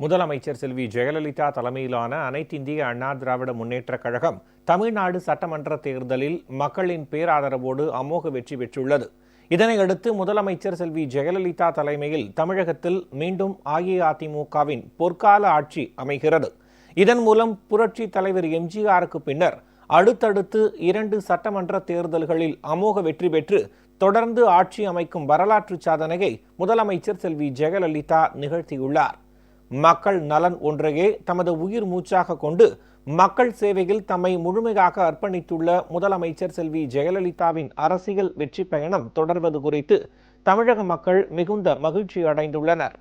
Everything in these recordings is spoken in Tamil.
முதலமைச்சர் செல்வி ஜெயலலிதா தலைமையிலான அனைத்திந்திய அண்ணா திராவிட முன்னேற்றக் கழகம் தமிழ்நாடு சட்டமன்ற தேர்தலில் மக்களின் பேராதரவோடு அமோக வெற்றி பெற்றுள்ளது. இதனையடுத்து முதலமைச்சர் செல்வி ஜெயலலிதா தலைமையில் தமிழகத்தில் மீண்டும் அஇஅதிமுகவின் பொற்கால ஆட்சி அமைகிறது. இதன் மூலம் புரட்சி தலைவர் எம்ஜிஆருக்கு பின்னர் அடுத்தடுத்து இரண்டு சட்டமன்ற தேர்தல்களில் அமோக வெற்றி பெற்று தொடர்ந்து ஆட்சி அமைக்கும் வரலாற்று சாதனையை முதலமைச்சர் செல்வி ஜெயலலிதா நிகழ்த்தியுள்ளார். மக்கள் நலன் ஒன்றையே தமது உயிர் மூச்சாக கொண்டு மக்கள் சேவையில் தம்மை முழுமையாக அர்ப்பணித்துள்ள முதலமைச்சர் செல்வி ஜெயலலிதாவின் அரசியல் வெற்றி பயணம் தொடர்வது குறித்து தமிழக மக்கள் மிகுந்த மகிழ்ச்சி அடைந்துள்ளனர்.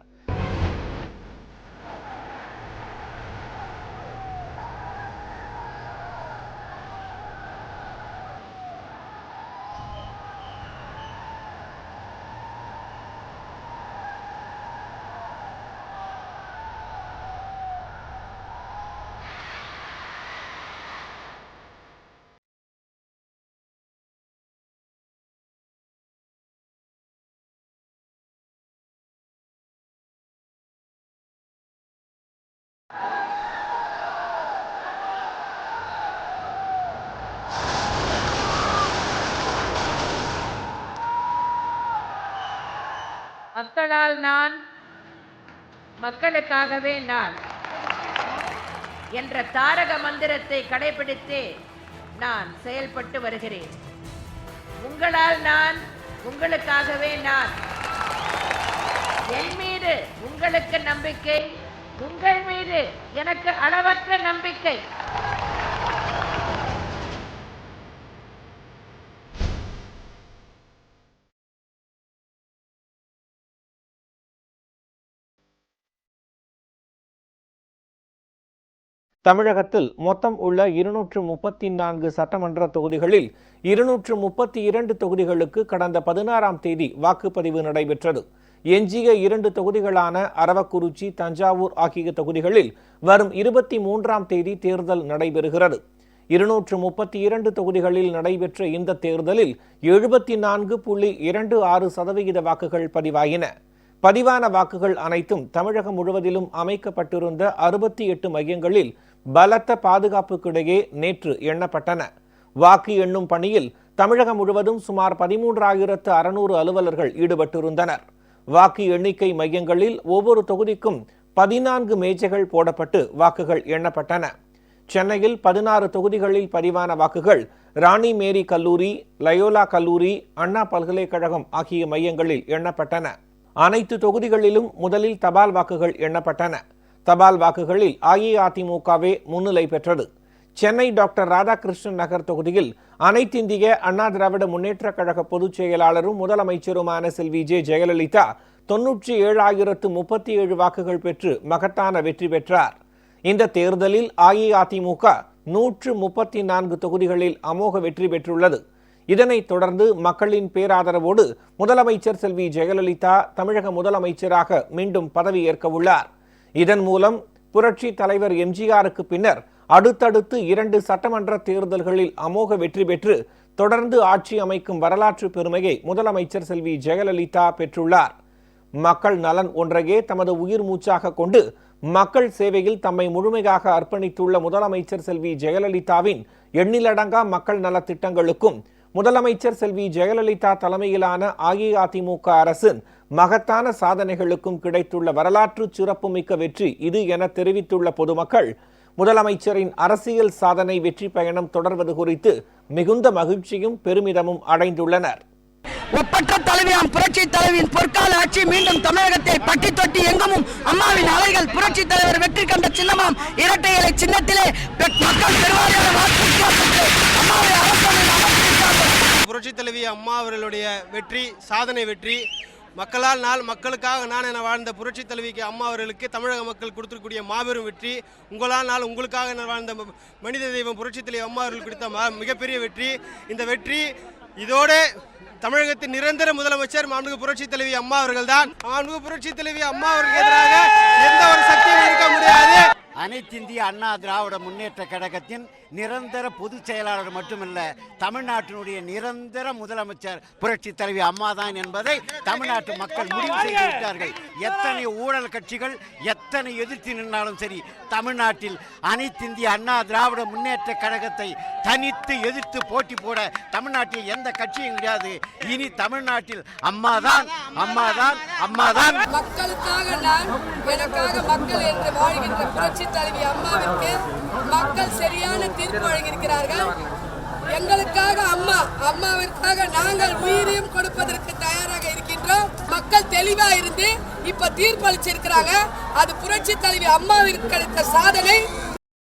மக்களால் நான் மக்களுக்காகவே நான் என்ற தாரக மந்திரத்தை கடைபிடித்து நான் செயல்பட்டு வருகிறேன். உங்களால் நான் உங்களுக்காகவே நான். என் மீது உங்களுக்கு நம்பிக்கை உங்கள் மீது எனக்கு அளவற்ற நம்பிக்கை. தமிழகத்தில் மொத்தம் உள்ள இருநூற்று முப்பத்தி நான்கு சட்டமன்ற தொகுதிகளில் இருநூற்று முப்பத்தி இரண்டு தொகுதிகளுக்கு கடந்த பதினாறாம் தேதி வாக்குப்பதிவு நடைபெற்றது. எஞ்சிய இரண்டு தொகுதிகளான அரவக்குறிச்சி தஞ்சாவூர் ஆகிய தொகுதிகளில் வரும் இருபத்தி மூன்றாம் தேதி தேர்தல் நடைபெறுகிறது. இருநூற்று முப்பத்தி இரண்டு தொகுதிகளில் நடைபெற்ற இந்த தேர்தலில் எழுபத்தி நான்கு புள்ளி இரண்டு ஆறு சதவிகித வாக்குகள் பதிவாயின. பதிவான வாக்குகள் அனைத்தும் தமிழகம் முழுவதிலும் அமைக்கப்பட்டிருந்த அறுபத்தி எட்டு மையங்களில் பலத்த பாதுகாப்புக்கிடையே நேற்று எண்ணப்பட்டன. வாக்கு எண்ணும் பணியில் தமிழகம் முழுவதும் சுமார் பதிமூன்றாயிரத்து அறுநூறு அலுவலர்கள் ஈடுபட்டிருந்தனர். வாக்கு எண்ணிக்கை மையங்களில் ஒவ்வொரு தொகுதிக்கும் பதினான்கு மேஜைகள் போடப்பட்டு வாக்குகள் எண்ணப்பட்டன. சென்னையில் பதினாறு தொகுதிகளில் பதிவான வாக்குகள் ராணி மேரி கல்லூரி லயோலா கல்லூரி அண்ணா பல்கலைக்கழகம் ஆகிய மையங்களில் எண்ணப்பட்டன. அனைத்து தொகுதிகளிலும் முதலில் தபால் வாக்குகள் எண்ணப்பட்டன. தபால் வாக்குகளில் அஇஅதிமுகவே முன்னிலை பெற்றது. சென்னை டாக்டர் ராதாகிருஷ்ணன் நகர் தொகுதியில் அனைத்திந்திய அண்ணா திராவிட முன்னேற்றக் கழக பொதுச் செயலாளரும் முதலமைச்சருமான செல்வி ஜே ஜெயலலிதா தொன்னூற்றி ஏழாயிரத்து முப்பத்தி ஏழு வாக்குகள் பெற்று மகத்தான வெற்றி பெற்றார். இந்த தேர்தலில் அஇஅதிமுக நூற்று முப்பத்தி நான்கு தொகுதிகளில் அமோக வெற்றி பெற்றுள்ளது. இதனைத் தொடர்ந்து மக்களின் பேராதரவோடு முதலமைச்சர் செல்வி ஜெயலலிதா தமிழக முதலமைச்சராக மீண்டும் பதவியேற்க உள்ளார். இதன் மூலம் புரட்சி தலைவர் எம்ஜிஆருக்கு பின்னர் அடுத்தடுத்து இரண்டு சட்டமன்ற தேர்தல்களில் அமோக வெற்றி பெற்று தொடர்ந்து ஆட்சி அமைக்கும் வரலாற்று பெருமையை முதலமைச்சர் செல்வி ஜெயலலிதா பெற்றுள்ளார். மக்கள் நலன் ஒன்றையே தமது உயிர் மூச்சாக கொண்டு மக்கள் சேவையில் தம்மை முழுமையாக அர்ப்பணித்துள்ள முதலமைச்சர் செல்வி ஜெயலலிதாவின் எண்ணிலடங்கா மக்கள் நலத்திட்டங்களுக்கும் முதலமைச்சர் செல்வி ஜெயலலிதா தலைமையிலான அஇஅதிமுக அரசின் மகத்தான சாதனைகளுக்கும் கிடைத்துள்ள வரலாற்று சிறப்புமிக்க வெற்றி இது என தெரிவித்துள்ள பொதுமக்கள் முதலமைச்சரின் அரசியல் சாதனை வெற்றி பயணம் தொடர்வது குறித்து மிகுந்த மகிழ்ச்சியும் பெருமிதமும் அடைந்துள்ளனர் ஒப்பற்ற தலைவியாம் புரட்சி தலைவியின் பொற்கால ஆட்சி மீண்டும் தமிழகத்தை பட்டி தொட்டி எங்கமும் அம்மாவின் அலைகள் புரட்சி தலைவர் வெற்றி கண்ட சின்னமாம் இரட்டை இலை சின்னத்திலே மக்கள் பெருவாரியான. புரட்சி தலைவி அம்மா அவர்களுடைய வெற்றி சாதனை வெற்றி மக்களால் நாள் மக்களுக்காக நான் என வாழ்ந்த புரட்சி தலைவிக்கு அம்மா அவர்களுக்கு தமிழக மக்கள் கொடுத்துருக்கூடிய மாபெரும் வெற்றி. உங்களால் நாள் உங்களுக்காக என வாழ்ந்த ம- மனித தெய்வம் புரட்சி தலைவி அம்மா அவர்கள் கொடுத்த மா- மிகப்பெரிய வெற்றி. இந்த வெற்றி இதோட தமிழகத்தின் நிரந்தர முதலமைச்சர் மாண்புமிகு புரட்சி தலைவி அம்மா அவர்கள் தான் மாண்புமிகு புரட்சி தலைவி அம்மா அவர்களுக்கு எதிராக எந்த ஒரு சக்தியும் இருக்க முடியாது. அனைத்திந்திய அண்ணா திராவிட முன்னேற்ற கழகத்தின் நிரந்தர பொதுச் செயலாளர் மட்டுமல்ல தமிழ்நாட்டினுடைய நிரந்தர முதலமைச்சர் புரட்சி தலைவி அம்மா தான் என்பதை தமிழ்நாட்டு மக்கள் முடிவு செய்து விட்டார்கள். எத்தனை ஊழல் கட்சிகள் எத்தனை எதிர்த்து நின்றாலும் சரி தமிழ்நாட்டில் அனைத்திந்திய அண்ணா திராவிட முன்னேற்ற கழகத்தை தனித்து எதிர்த்து போட்டி போட தமிழ்நாட்டில் எந்த கட்சியும் கிடையாது. இனி தமிழ்நாட்டில் அம்மாதான் அம்மாதான் அம்மாதான். மக்களுக்காக நான் எனக்காக மக்கள் என்று வாழ்கின்ற புரட்சி தலைவி அம்மாவிற்கு மக்கள் சரியான தீர்ப்பு வழங்கியிருக்கிறார்கள். எங்களுக்காக அம்மா அம்மாவிற்காக நாங்கள் உயிரையும் கொடுப்பதற்கு தயாராக இருக்கின்றோம். மக்கள் தெளிவா இருந்து இப்ப தீர்ப்பு அளிச்சிருக்கிறாங்க அது புரட்சி தலைவி அம்மாவிற்கு கிடைத்த சாதனை.